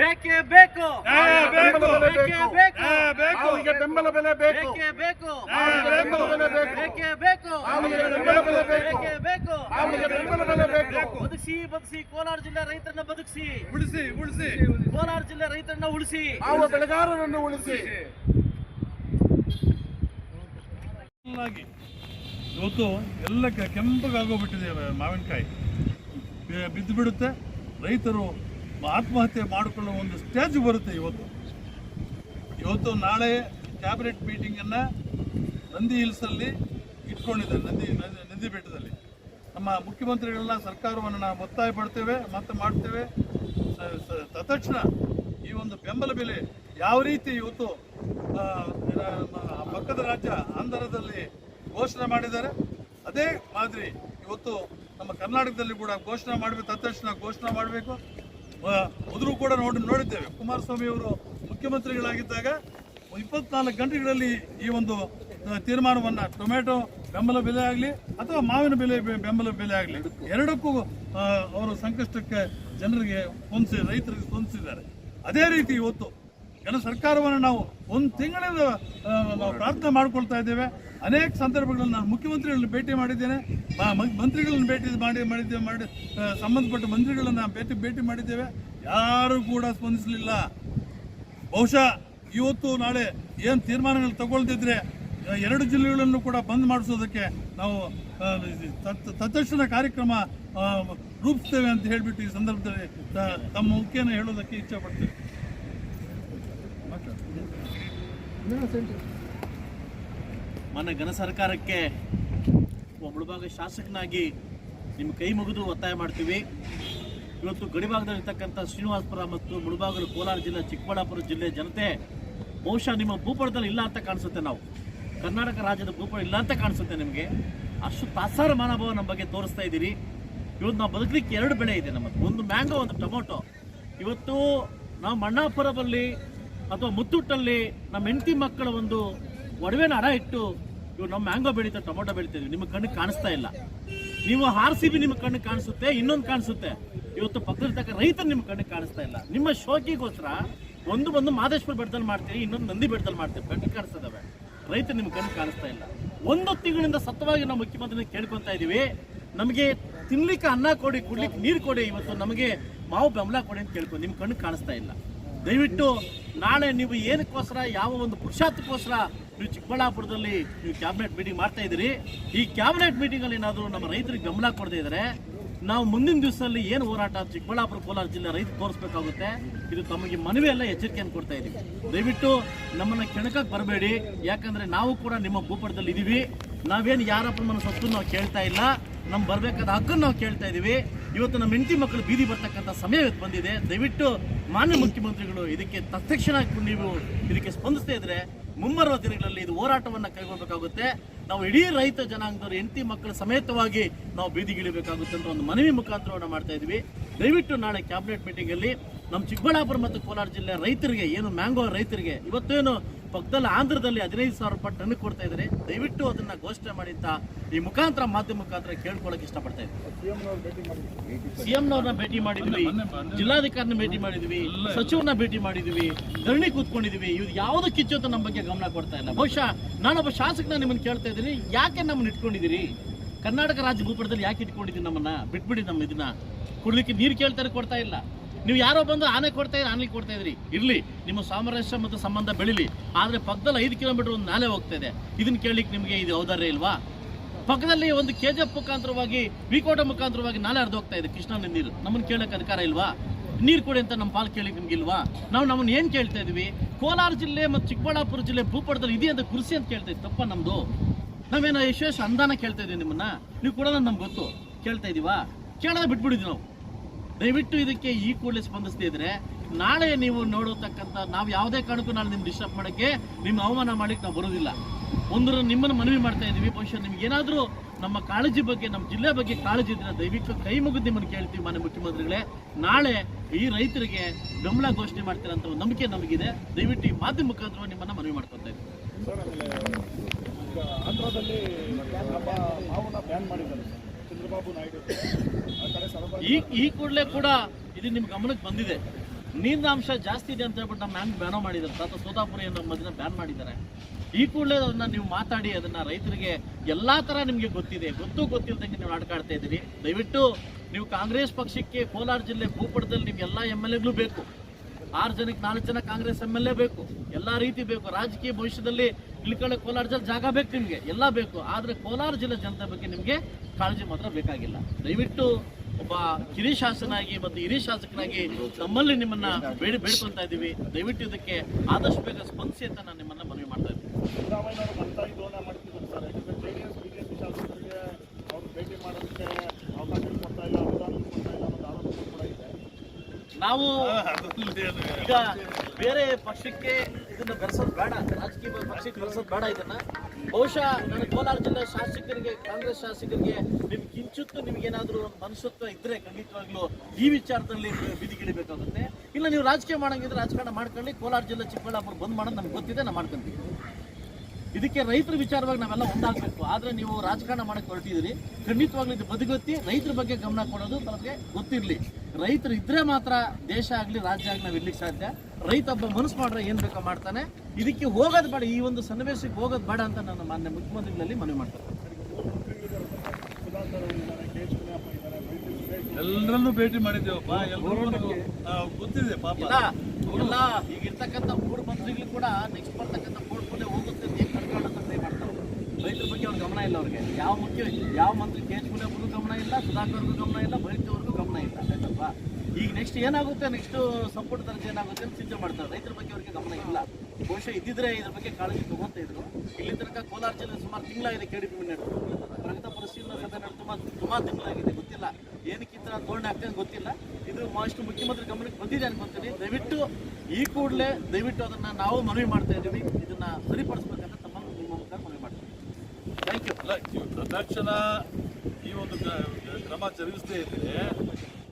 ಬೇಕೇ ಬೇಕು. ಆ ಬೇಕು. ಬೇಕೇ ಬೇಕು. ನ್ಯಾಯ ಬೇಕು. ಅವರಿಗೆ ಬೆಂಬಲ ಬೆಲೆ ಬೇಕು. ಬೇಕೇ ಬೇಕು. ಬೆಂಬಲ ಬೆಲೆ ಬೇಕು. ಬೇಕೇ. ಬೇಕು ಅವರಿಗೆ ಬೆಂಬಲ ಬೆಲೆ ಬೇಕು. ಬೇಕೇ. ಬೇಕು ಅವರಿಗೆ ಬೆಂಬಲ ಬೆಲೆ ಬೇಕು. ಬದುಕಿಸಿ ಬದುಕಿಸಿ. ಕೋಲಾರ ಜಿಲ್ಲೆ ರೈತರನ್ನ ಬದುಕಿಸಿ. ಉಳಿಸಿ ಉಳಿಸಿ. ಕೋಲಾರ ಜಿಲ್ಲೆ ರೈತರನ್ನ ಉಳಿಸಿ. ಅವರ ಬೆಳೆಗಾರರನ್ನು ಉಳಿಸಿ. ಇವತ್ತು ಎಲ್ಲ ಕೆ- ಕೆಂಪಗಾಗೋಗ್ಬಿಟ್ಟಿದೆ ಮಾವಿನಕಾಯಿ. ಬಿ- ಬಿದ್ದು ಬಿಡುತ್ತೆ ರೈತರು ಆತ್ಮಹತ್ಯೆ ಮಾಡಿಕೊಳ್ಳುವ ಒಂದು ಸ್ಟೇಜ್ ಬರುತ್ತೆ ಇವತ್ತು. ಇವತ್ತು ನಾಳೆ ಕ್ಯಾಬಿನೆಟ್ ಮೀಟಿಂಗನ್ನು ನಂದಿ ಹಿಲ್ಸಲ್ಲಿ ಇಟ್ಕೊಂಡಿದ್ದಾರೆ, ನಂದಿ, ನದಿ- ಬೆಟ್ಟದಲ್ಲಿ. ನಮ್ಮ ಮುಖ್ಯಮಂತ್ರಿಗಳನ್ನ, ಸರ್ಕಾರವನ್ನು ನಾವು ಒತ್ತಾಯ ಪಡ್ತೇವೆ ಮತ್ತೆ ಮಾಡ್ತೇವೆ ತತ್ಕ್ಷಣ ಈ ಒಂದು ಬೆಂಬಲ ಬೆಲೆ ಯಾವ ರೀತಿ ಇವತ್ತು ಪಕ್ಕದ ರಾಜ್ಯ ಆಂಧ್ರದಲ್ಲಿ ಘೋಷಣೆ ಮಾಡಿದ್ದಾರೆ, ಅದೇ ಮಾದರಿ ಇವತ್ತು ನಮ್ಮ ಕರ್ನಾಟಕದಲ್ಲಿ ಕೂಡ ಘೋಷಣೆ ಮಾಡಬೇಕು, ತತ್ಕ್ಷಣ ಘೋಷಣೆ ಮಾಡಬೇಕು. ಮೊದಲು ಕೂಡ ನೋಡಿ, ನೋಡಿದ್ದೇವೆ. ಕುಮಾರಸ್ವಾಮಿ ಅವರು ಮುಖ್ಯಮಂತ್ರಿಗಳಾಗಿದ್ದಾಗ ಇಪ್ಪತ್ನಾಲ್ಕು ಗಂಟೆಗಳಲ್ಲಿ ಈ ಒಂದು ತೀರ್ಮಾನವನ್ನು ತೀರ್ಮಾನವನ್ನ ಟೊಮೆಟೊ ಬೆಂಬಲ ಬೆಲೆ ಆಗಲಿ ಅಥವಾ ಮಾವಿನ ಬೆಲೆ ಬೆಂಬಲ ಬೆಲೆ ಆಗಲಿ ಎರಡಕ್ಕೂ ಅವರು ಸಂಕಷ್ಟಕ್ಕೆ ಜನರಿಗೆ ಸ್ಪಂದಿಸಿ ರೈತರಿಗೆ ಸ್ಪಂದಿಸಿದ್ದಾರೆ ಅದೇ ರೀತಿ ಇವತ್ತು ಜನ ಸರ್ಕಾರವನ್ನು ನಾವು ಒಂದು ತಿಂಗಳಿಂದ ನಾವು ಪ್ರಾರ್ಥನೆ ಮಾಡ್ಕೊಳ್ತಾ ಇದ್ದೇವೆ. ಅನೇಕ ಸಂದರ್ಭಗಳಲ್ಲಿ ನಾನು ಮುಖ್ಯಮಂತ್ರಿಗಳನ್ನ ಭೇಟಿ ಮಾಡಿದ್ದೇನೆ. ಮಂತ್ರಿಗಳನ್ನ ಭೇಟಿ ಮಾಡಿ ಮಾಡಿದ್ದೇವೆ ಮಾಡಿ ಸಂಬಂಧಪಟ್ಟ ಮಂತ್ರಿಗಳನ್ನ ಭೇಟಿ ಭೇಟಿ ಮಾಡಿದ್ದೇವೆ. ಯಾರು ಕೂಡ ಸ್ಪಂದಿಸಲಿಲ್ಲ. ಬಹುಶಃ ಇವತ್ತು ನಾಳೆ ಏನು ತೀರ್ಮಾನಗಳು ತಗೊಳ್ತಿದ್ರೆ ಎರಡು ಜಿಲ್ಲೆಗಳನ್ನು ಕೂಡ ಬಂದ್ ಮಾಡಿಸೋದಕ್ಕೆ ನಾವು ತತ್ಕ್ಷಣ ಕಾರ್ಯಕ್ರಮ ರೂಪಿಸ್ತೇವೆ ಅಂತ ಹೇಳಿಬಿಟ್ಟು ಈ ಸಂದರ್ಭದಲ್ಲಿ ತಮ್ಮ ಮುಖ್ಯನ ಹೇಳೋದಕ್ಕೆ ಇಚ್ಛೆ ಪಡ್ತೇವೆ ಮನೆ ಘನ ಸರ್ಕಾರಕ್ಕೆ ಒಬ್ಬ ಭಾಗ ಶಾಸಕನಾಗಿ ನಿಮ್ಮ ಕೈ ಮುಗಿದು ಒತ್ತಾಯ ಮಾಡ್ತೀವಿ. ಇವತ್ತು ಗಡಿಭಾಗದಲ್ಲಿರ್ತಕ್ಕಂಥ ಶ್ರೀನಿವಾಸಪುರ ಮತ್ತು ಮುಳುಬಾಗಲು ಕೋಲಾರ ಜಿಲ್ಲೆ ಚಿಕ್ಕಬಳ್ಳಾಪುರ ಜಿಲ್ಲೆ ಜನತೆ, ಬಹುಶಃ ನಿಮ್ಮ ಭೂಪಟದಲ್ಲಿ ಇಲ್ಲ ಅಂತ ಕಾಣಿಸುತ್ತೆ ನಾವು. ಕರ್ನಾಟಕ ರಾಜ್ಯದ ಭೂಪಟ ಇಲ್ಲ ಅಂತ ಕಾಣಿಸುತ್ತೆ ನಿಮಗೆ. ಅಷ್ಟು ತಾಸಾರ ಮನೋಭಾವ ನಮ್ಮ ಬಗ್ಗೆ ತೋರಿಸ್ತಾ ಇದ್ದೀರಿ. ಇವತ್ತು ನಾವು ಬದುಕಲಿಕ್ಕೆ ಎರಡು ಬೆಳೆ ಇದೆ ನಮ್ಮದು. ಒಂದು ಮ್ಯಾಂಗೋ, ಒಂದು ಟೊಮೊಟೊ. ಇವತ್ತು ನಾವು ಮಣ್ಣಾಪುರದಲ್ಲಿ ಅಥವಾ ಮುತ್ತುಟ್ಟಲ್ಲಿ ನಮ್ಮ ಹೆಂಡತಿ ಮಕ್ಕಳ ಒಂದು ಒಡವೆನ ಅಡ ಇಟ್ಟು ಇವು ನಮ್ಮ ಮ್ಯಾಂಗೋ ಬೆಳೀತಾ, ಟೊಮೊಟೊ ಬೆಳಿತೀವಿ ನಿಮ್ಮ ಕಣ್ಣು ಕಾಣಿಸ್ತಾ ಇಲ್ಲ. ನೀವು ಆರ್ ಸಿ ಬಿ ನಿಮ್ಮ ಕಣ್ಣು ಕಾಣಿಸುತ್ತೆ, ಇನ್ನೊಂದು ಕಾಣಿಸುತ್ತೆ. ಇವತ್ತು ಪಕ್ಕದಲ್ಲಿರ್ತಕ್ಕ ರೈತರು ನಿಮ್ಮ ಕಣ್ಣು ಕಾಣಿಸ್ತಾ ಇಲ್ಲ. ನಿಮ್ಮ ಶೋಕಿಗೋಸ್ಕರ ಒಂದು ಬಂದು ಮಾದೇಶ್ವರ ಬೆಟ್ಟದಲ್ಲಿ ಮಾಡ್ತೀರಿ, ಇನ್ನೊಂದು ನಂದಿ ಬೆಟ್ಟದಲ್ಲಿ ಮಾಡ್ತೀವಿ ಕಣ್ಣು ಕಾಣಿಸ್ತದವೆ. ರೈತರು ನಿಮ್ಮ ಕಣ್ಣು ಕಾಣಿಸ್ತಾ ಇಲ್ಲ. ಒಂದು ತಿಂಗಳಿಂದ ಸತವಾಗಿ ನಾವು ಮುಖ್ಯಮಂತ್ರಿನ ಕೇಳ್ಕೊತಾ ಇದೀವಿ. ನಮಗೆ ತಿನ್ಲಿಕ್ಕೆ ಅನ್ನ ಕೊಡಿ, ಕುಡ್ಲಿಕ್ಕೆ ನೀರು ಕೊಡಿ, ಇವತ್ತು ನಮಗೆ ಮಾವು ಬೆಂಬಲ ಕೊಡಿ ಅಂತ ಕೇಳ್ಕೊಂಡು ನಿಮ್ಮ ಕಣ್ಣು ಕಾಣಿಸ್ತಾ ಇಲ್ಲ. ದಯವಿಟ್ಟು ನಾಳೆ ನೀವು ಏನಕ್ಕೋಸ್ಕರ ಯಾವ ಒಂದು ಪುರುಷಾರ್ಥಕ್ಕೋಸ್ಕರ ನೀವು ಚಿಕ್ಕಬಳ್ಳಾಪುರದಲ್ಲಿ ನೀವು ಕ್ಯಾಬಿನೆಟ್ ಮೀಟಿಂಗ್ ಮಾಡ್ತಾ ಇದ್ದೀರಿ, ಈ ಕ್ಯಾಬಿನೆಟ್ ಮೀಟಿಂಗ್ ಅಲ್ಲಿ ಏನಾದರೂ ನಮ್ಮ ರೈತರಿಗೆ ಗಮನ ಕೊಡದೇ ಇದ್ದರೆ ನಾವು ಮುಂದಿನ ದಿವಸದಲ್ಲಿ ಏನು ಹೋರಾಟ ಚಿಕ್ಕಬಳ್ಳಾಪುರ ಕೋಲಾರ ಜಿಲ್ಲೆ ರೈತ ತೋರಿಸ್ಬೇಕಾಗುತ್ತೆ, ಇದು ತಮಗೆ ಮನವಿ ಎಲ್ಲ ಎಚ್ಚರಿಕೆಯನ್ನು ಕೊಡ್ತಾ ಇದ್ದೀವಿ. ದಯವಿಟ್ಟು ನಮ್ಮನ್ನ ಕೆಣಕಕ್ಕೆ ಬರಬೇಡಿ, ಯಾಕಂದ್ರೆ ನಾವು ಕೂಡ ನಿಮ್ಮ ಭೂಪಟದಲ್ಲಿ ಇದ್ದೀವಿ ನಾವೇನು ಯಾರಪ್ಪ ನಮ್ಮ ಸೊತ್ತು ನಾವು ಕೇಳ್ತಾ ಇಲ್ಲ, ನಮ್ಗೆ ಬರಬೇಕಾದ ಹಕ್ಕನ್ನು ನಾವು ಕೇಳ್ತಾ ಇದೀವಿ. ಇವತ್ತು ನಮ್ಮ ಹೆಂಡತಿ ಮಕ್ಕಳು ಬೀದಿ ಬರ್ತಕ್ಕಂಥ ಸಮಯ ಬಂದಿದೆ. ದಯವಿಟ್ಟು ಮಾನ್ಯ ಮುಖ್ಯಮಂತ್ರಿಗಳು ಇದಕ್ಕೆ ತತ್ಕ್ಷಣ ನೀವು ಇದಕ್ಕೆ ಸ್ಪಂದಿಸ್ತಾ ಇದ್ರೆ ಮುಂಬರುವ ದಿನಗಳಲ್ಲಿ ಇದು ಹೋರಾಟವನ್ನು ಕೈಗೊಳ್ಳಬೇಕಾಗುತ್ತೆ ನಾವು ಇಡೀ ರೈತ ಜನಾಂಗದವರು, ಹೆಂಡತಿ ಮಕ್ಕಳ ಸಮೇತವಾಗಿ ನಾವು ಬೀದಿಗಿಳಿಬೇಕಾಗುತ್ತೆ ಅಂತ ಒಂದು ಮನವಿ ಮುಖಾಂತರವನ್ನು ಮಾಡ್ತಾ ಇದ್ವಿ. ದಯವಿಟ್ಟು ನಾಳೆ ಕ್ಯಾಬಿನೆಟ್ ಮೀಟಿಂಗ್ ಅಲ್ಲಿ ನಮ್ಮ ಚಿಕ್ಕಬಳ್ಳಾಪುರ ಮತ್ತು ಕೋಲಾರ ಜಿಲ್ಲೆ ರೈತರಿಗೆ, ಏನು ಮ್ಯಾಂಗೋ ರೈತರಿಗೆ, ಇವತ್ತೇನು ಪಕ್ಕದಲ್ಲಿ ಆಂಧ್ರದಲ್ಲಿ ಹದಿನೈದು ಸಾವಿರ ರೂಪಾಯಿ ಟನ್ ಕೊಡ್ತಾ ಇದ್ದಾರೆ. ದಯವಿಟ್ಟು ಅದನ್ನ ಘೋಷಣೆ ಮಾಡಿ ಅಂತ ಈ ಮುಖಾಂತರ ಮಾಧ್ಯಮ ಮುಖಾಂತರ ಕೇಳ್ಕೊಳಕ್ ಇಷ್ಟಪಡ್ತಾ ಸಿಎಂ ಸಿಎಂನವ್ರನ್ನ ಭೇಟಿ ಮಾಡಿದ್ವಿ, ಜಿಲ್ಲಾಧಿಕಾರಿನ ಭೇಟಿ ಮಾಡಿದ್ವಿ, ಸಚಿವರನ್ನ ಭೇಟಿ ಮಾಡಿದ್ವಿ, ಧರಣಿ ಕೂತ್ಕೊಂಡಿದ್ವಿ. ಇವ್ರು ಯಾವ್ದು ಅಂತ ನಮ್ಮ ಬಗ್ಗೆ ಗಮನ ಕೊಡ್ತಾ ಇಲ್ಲ. ಬಹುಶಃ ನಾನೊಬ್ಬ ಶಾಸಕನ ನಿಮ್ಮನ್ನ ಕೇಳ್ತಾ ಇದ್ದೀನಿ. ಯಾಕೆ ನಮ್ಮನ್ನ ಇಟ್ಕೊಂಡಿದ್ದೀರಿ? ಕರ್ನಾಟಕ ರಾಜ್ಯ ಭೂಪಟದಲ್ಲಿ ಯಾಕೆ ಇಟ್ಕೊಂಡಿದ್ದೀನಿ ನಮ್ಮನ್ನ? ಬಿಟ್ಬಿಡಿ ನಮ್ಮ ಇದನ್ನ. ಕುಡ್ಲಿಕ್ಕೆ ನೀರು ಕೇಳ್ತಾರೆ, ಕೊಡ್ತಾ ಇಲ್ಲ. ನೀವು ಯಾರೋ ಬಂದು ಆನೆ ಕೊಡ್ತಾ ಇದ್ರಿ ಆನೆ ಕೊಡ್ತಾ ಇದ್ರಿ. ಇರಲಿ, ನಿಮ್ಮ ಸಾಮರಸ್ಯ ಮತ್ತು ಸಂಬಂಧ ಬೆಳಿಲಿ. ಆದರೆ ಪಕ್ಕದಲ್ಲಿ ಐದು ಕಿಲೋಮೀಟರ್ ಒಂದು ನಾಲೆ ಹೋಗ್ತಾ ಇದೆ. ಇದನ್ನ ಕೇಳಲಿಕ್ಕೆ ನಿಮಗೆ ಇದು ಔದಾರ್ಯ ಇಲ್ವಾ? ಪಕ್ಕದಲ್ಲಿ ಒಂದು ಕೆ ಜಿ ಎಫ್ ಮುಖಾಂತರವಾಗಿ ವಿಕೋಟ ಮುಖಾಂತರವಾಗಿ ನಾಲೆ ಹರಿದು ಹೋಗ್ತಾ ಇದೆ, ಕೃಷ್ಣ ನೀರು. ನಮ್ಮನ್ನ ಕೇಳೋಕೆ ಅಧಿಕಾರ ಇಲ್ವಾ? ನೀರು ಕೊಡಿ ಅಂತ ನಮ್ಮ ಪಾಲು ಕೇಳಿ ನಿಮ್ಗೆ ಇಲ್ವಾ? ನಾವು ನಮ್ಮನ್ನು ಏನು ಕೇಳ್ತಾ ಇದ್ವಿ? ಕೋಲಾರ ಜಿಲ್ಲೆ ಮತ್ತು ಚಿಕ್ಕಬಳ್ಳಾಪುರ ಜಿಲ್ಲೆ ಭೂಪಟದಲ್ಲಿ ಇದೆ ಅಂತ ಕುರ್ಸಿ ಅಂತ ಕೇಳ್ತಾ ಇದ್ದೀವಿ ತಪ್ಪ ನಮ್ಮದು ನಾವೇನೋ ಯಶೇಷ ಅಂದಾನ ಕೇಳ್ತಾ ಇದೀವಿ ನಿಮ್ಮನ್ನ? ನೀವು ಕೂಡ ನಮ್ಗೆ ಗೊತ್ತು. ಕೇಳ್ತಾ ಇದೀವಾ? ಕೇಳೋದ ಬಿಟ್ಬಿಡಿದ್ವಿ ನಾವು. ದಯವಿಟ್ಟು ಇದಕ್ಕೆ ಈ ಕೂಡಲೇ ಸ್ಪಂದಿಸ್ತಿದ್ರೆ ನಾಳೆ ನೀವು ನೋಡತಕ್ಕಂಥ ನಾವು ಯಾವುದೇ ಕಾರಣಕ್ಕೂ ನಾಳೆ ನಿಮ್ಮ ಡಿಸ್ಟರ್ಬ್ ಮಾಡೋಕ್ಕೆ ನಿಮ್ಮ ಅವಮಾನ ಮಾಡಲಿಕ್ಕೆ ನಾವು ಬರೋದಿಲ್ಲ. ಒಂದು ನಿಮ್ಮನ್ನು ಮನವಿ ಮಾಡ್ತಾ ಇದ್ದೀವಿ. ಬಹುಶಃ ನಿಮ್ಗೆ ಏನಾದರೂ ನಮ್ಮ ಕಾಳಜಿ ಬಗ್ಗೆ, ನಮ್ಮ ಜಿಲ್ಲೆ ಬಗ್ಗೆ ಕಾಳಜಿ ಇದ್ರೆ ದಯವಿಟ್ಟು ಕೈ ಮುಗಿದು ನಿಮ್ಮನ್ನು ಕೇಳ್ತೀವಿ ಮಾನ್ಯ ಮುಖ್ಯಮಂತ್ರಿಗಳೇ. ನಾಳೆ ಈ ರೈತರಿಗೆ ಬೆಂಬಲ ಘೋಷಣೆ ಮಾಡ್ತೀರ ಒಂದು ನಂಬಿಕೆ ನಮಗಿದೆ. ದಯವಿಟ್ಟು ಈ ಮಾಧ್ಯಮ ಮುಖಾಂತರ ನಿಮ್ಮನ್ನ ಮನವಿ ಮಾಡ್ಕೊತಾ ಇದ್ದೀವಿ. ಚಂದ್ರಬಾಬು ನಾಯ್ಡು. ಈ ಈ ಕೂಡಲೇ ಕೂಡ ಇದು ನಿಮ್ಮ ಗಮನಕ್ಕೆ ಬಂದಿದೆ. ನೀರಿನ ಅಂಶ ಜಾಸ್ತಿ ಇದೆ ಅಂತ ಹೇಳ್ಬಿಟ್ಟು ನಮ್ಮ ಬ್ಯಾನೋ ಮಾಡಿದ್ದಾರೆ. ತಾತ ಸೋತಾಪುರಿ ಅನ್ನೋ ಮದಿನ ಬ್ಯಾನ್ ಮಾಡಿದ್ದಾರೆ. ಈ ಕೂಡಲೇ ಅದನ್ನ ನೀವು ಮಾತಾಡಿ, ಅದನ್ನ ರೈತರಿಗೆ ಎಲ್ಲಾ ತರ ನಿಮ್ಗೆ ಗೊತ್ತಿದೆ. ಗೊತ್ತು ಗೊತ್ತಿಲ್ಲದಂಗೆ ನೀವು ಆಡ್ಕಾಡ್ತಾ ಇದ್ದೀರಿ. ದಯವಿಟ್ಟು ನೀವು ಕಾಂಗ್ರೆಸ್ ಪಕ್ಷಕ್ಕೆ ಕೋಲಾರ ಜಿಲ್ಲೆ ಭೂಪಟದಲ್ಲಿ ನಿಮ್ಗೆ ಎಲ್ಲಾ ಎಂ ಎಲ್ ಎಗಳು ಬೇಕು. ಆರು ಜನಕ್ಕೆ ನಾಲ್ಕು ಜನ ಕಾಂಗ್ರೆಸ್ ಎಂ ಎಲ್ ಎ ಬೇಕು. ಎಲ್ಲಾ ರೀತಿ ಬೇಕು. ರಾಜಕೀಯ ಭವಿಷ್ಯದಲ್ಲಿ ಇಳ್ಕೊಳ್ಳೋ ಕೋಲಾರ ಜಿಲ್ಲೆ ಜಾಗ ಬೇಕು ನಿಮ್ಗೆ. ಎಲ್ಲ ಬೇಕು. ಆದ್ರೆ ಕೋಲಾರ ಜಿಲ್ಲೆ ಜನತೆ ಬಗ್ಗೆ ನಿಮ್ಗೆ ಕಾಳಜಿ ಮಾತ್ರ ಬೇಕಾಗಿಲ್ಲ. ದಯವಿಟ್ಟು ಒಬ್ಬ ಹಿರಿ ಶಾಸನಾಗಿ ಮತ್ತು ಹಿರಿಯ ಶಾಸಕನಾಗಿ ನಮ್ಮಲ್ಲಿ ನಿಮ್ಮನ್ನ ಬೇಡಿ ಬೇಡ್ಕೊಂತ ಇದ್ದೀವಿ. ದಯವಿಟ್ಟು ಇದಕ್ಕೆ ಆದಷ್ಟು ಬೇಗ ಸ್ಪಂದಿಸಿ ಅಂತ ನಾನು ನಿಮ್ಮನ್ನ ಮನವಿ ಮಾಡ್ತಾ ಇದ್ದೀನಿ. ನಾವು ಈಗ ಬೇರೆ ಪಕ್ಷಕ್ಕೆ ಇದನ್ನ ಬೆರೆಸೋದು ಬೇಡ. ರಾಜಕೀಯ ಪಕ್ಷಕ್ಕೆ ಬೆರೆಸೋದು ಬೇಡ ಇದನ್ನ. ಬಹುಶಃ ನನ್ನ ಕೋಲಾರ ಜಿಲ್ಲೆ ಶಾಸಕರಿಗೆ, ಕಾಂಗ್ರೆಸ್ ಶಾಸಕರಿಗೆ ನಿಮ್ಗೆ ಕಿಂಚಿತ್ತು ನಿಮ್ಗೇನಾದ್ರೂ ಒಂದು ಮನುಷ್ಯತ್ವ ಇದ್ರೆ ಖಂಡಿತವಾಗ್ಲೂ ಈ ವಿಚಾರದಲ್ಲಿ ಬಿದಿಗಿಡಬೇಕಾಗುತ್ತೆ. ಇಲ್ಲ ನೀವು ರಾಜಕೀಯ ಮಾಡಂಗಿದ್ರೆ ರಾಜಕಾರಣ ಮಾಡ್ಕೊಳ್ಳಿ, ಕೋಲಾರ ಜಿಲ್ಲೆ ಚಿಕ್ಕಬಳ್ಳಾಪುರ ಬಂದ್ ಮಾಡೋದು ನಮ್ಗೆ ಗೊತ್ತಿದೆ ನಾವು ಮಾಡ್ಕೊಂತೀವಿ ಇದಕ್ಕೆ ರೈತರ ವಿಚಾರವಾಗಿ ನಾವೆಲ್ಲ ಒಂದಾಗಬೇಕು. ಆದ್ರೆ ನೀವು ರಾಜಕಾರಣ ಮಾಡಕ್ಕೆ ಹೊರಟಿದ್ದೀರಿ, ಖಂಡಿತವಾಗ್ಲೂ ಇದು ಬದಿಗೊತ್ತಿ ರೈತರ ಬಗ್ಗೆ ಗಮನ ಕೊಡೋದು ತಮಗೆ ಗೊತ್ತಿರಲಿ. ರೈತರು ಇದ್ರೆ ಮಾತ್ರ ದೇಶ ಆಗಲಿ, ರಾಜ್ಯ ಆಗಲಿ ನಾವು ಇರ್ಲಿಕ್ಕೆ ಸಾಧ್ಯ. ರೈತ ಒಬ್ಬ ಮನಸ್ಸು ಮಾಡ್ರೆ ಏನ್ ಬೇಕೋ ಮಾಡ್ತಾನೆ. ಇದಕ್ಕೆ ಹೋಗೋದು ಬೇಡ ಈ ಒಂದು ಸನ್ನಿವೇಶಕ್ಕೆ ಹೋಗೋದು ಬೇಡ ಅಂತ ನಾನು ಮಾನ್ಯ ಮುಖ್ಯಮಂತ್ರಿಗಳಲ್ಲಿ ಮನವಿ ಮಾಡ್ತಾರೆ. ಎಲ್ಲರಲ್ಲೂ ಭೇಟಿ ಎಲ್ಲರನ್ನೂ ಭೇಟಿ. ಮಾಡಿದ್ದೇವಪ್ಪ ಎಲ್ಲರೂ ಗೊತ್ತಿದೆ ಪಾಪ. ಎಲ್ಲ ಈಗ ಇರ್ತಕ್ಕಂಥ ಮೂರು ಮಂತ್ರಿಗಳು ಕೂಡ ನೆಕ್ಸ್ಟ್ ಬರ್ತಕ್ಕಂಥ ಪೋರ್ಟ್ಫೋಲಿಯೋ ಹೋಗುತ್ತೆ ಅಂತ ಹೇಗೆ ಕಟ್ಕೊಂಡು ಅಂತ ಟ್ರೈ ಮಾಡ್ತಾರೆ. ರೈತರ ಬಗ್ಗೆ ಅವ್ರ ಗಮನ ಇಲ್ಲ ಅವ್ರಿಗೆ. ಯಾವ ಮುಖ್ಯ ಯಾವ ಮಂತ್ರಿ ಕೆ ಎಚ್ ಮುನಿಯಪ್ಪಗೂ ಗಮನ ಇಲ್ಲ ಸುಧಾಕರ್ಗೂ ಗಮನ ಇಲ್ಲ ಬೈತವ್ರಿಗೂ ಗಮನ ಇಲ್ಲ. ಆಯ್ತಪ್ಪ ಈಗ ನೆಕ್ಸ್ಟ್ ಏನಾಗುತ್ತೆ? ನೆಕ್ಸ್ಟ್ ಸಂಪುಟ ದರ್ಜೆ ಏನಾಗುತ್ತೆ ಅಂತ ಚಿಂತೆ ಮಾಡ್ತಾರೆ. ರೈತರ ಬಗ್ಗೆ ಅವರಿಗೆ ಗಮನ ಇಲ್ಲ. ಬಹುಶಃ ಇದ್ದಿದ್ರೆ ಇದ್ರ ಬಗ್ಗೆ ಕಾಳಜಿ ತಗೊಂತ ಇದ್ರು. ಇಲ್ಲಿ ತನಕ ಕೋಲಾರ ಜಿಲ್ಲೆ ಸುಮಾರು ತಿಂಗಳಾಗಿದೆ ಕೆ ನಡೆದು. ಪ್ರಗತ ಪರಿಶೀಲನಾ ಸಭೆ ನಡೆದು ತುಂಬಾ ಸುಮಾರು ತಿಂಗಳಾಗಿದೆ. ಗೊತ್ತಿಲ್ಲ. ಏನಕ್ಕೆ ಈ ಥರ ಧೋರಣೆ ಆಗ್ತದೆ ಗೊತ್ತಿಲ್ಲ. ಇದು ಮಾಸ್ಟ್ ಮುಖ್ಯಮಂತ್ರಿ ಗಮನಕ್ಕೆ ಬಂದಿದೆ ಅನ್ಕೊಂತೀನಿ. ದಯವಿಟ್ಟು ಈ ಕೂಡಲೇ ದಯವಿಟ್ಟು ಅದನ್ನ ನಾವು ಮನವಿ ಮಾಡ್ತಾ ಇದ್ದೀವಿ. ಇದನ್ನ ಸರಿಪಡಿಸ್ಬೇಕಂತ ತಮ್ಮ ಮನವಿ ಮಾಡ್ತೀವಿ ಥ್ಯಾಂಕ್ ಯು ತಕ್ಷಣ ಈ ಒಂದು ಕ್ರಮ ಜರುಗಿಸದೇ ಇದ್ರೆ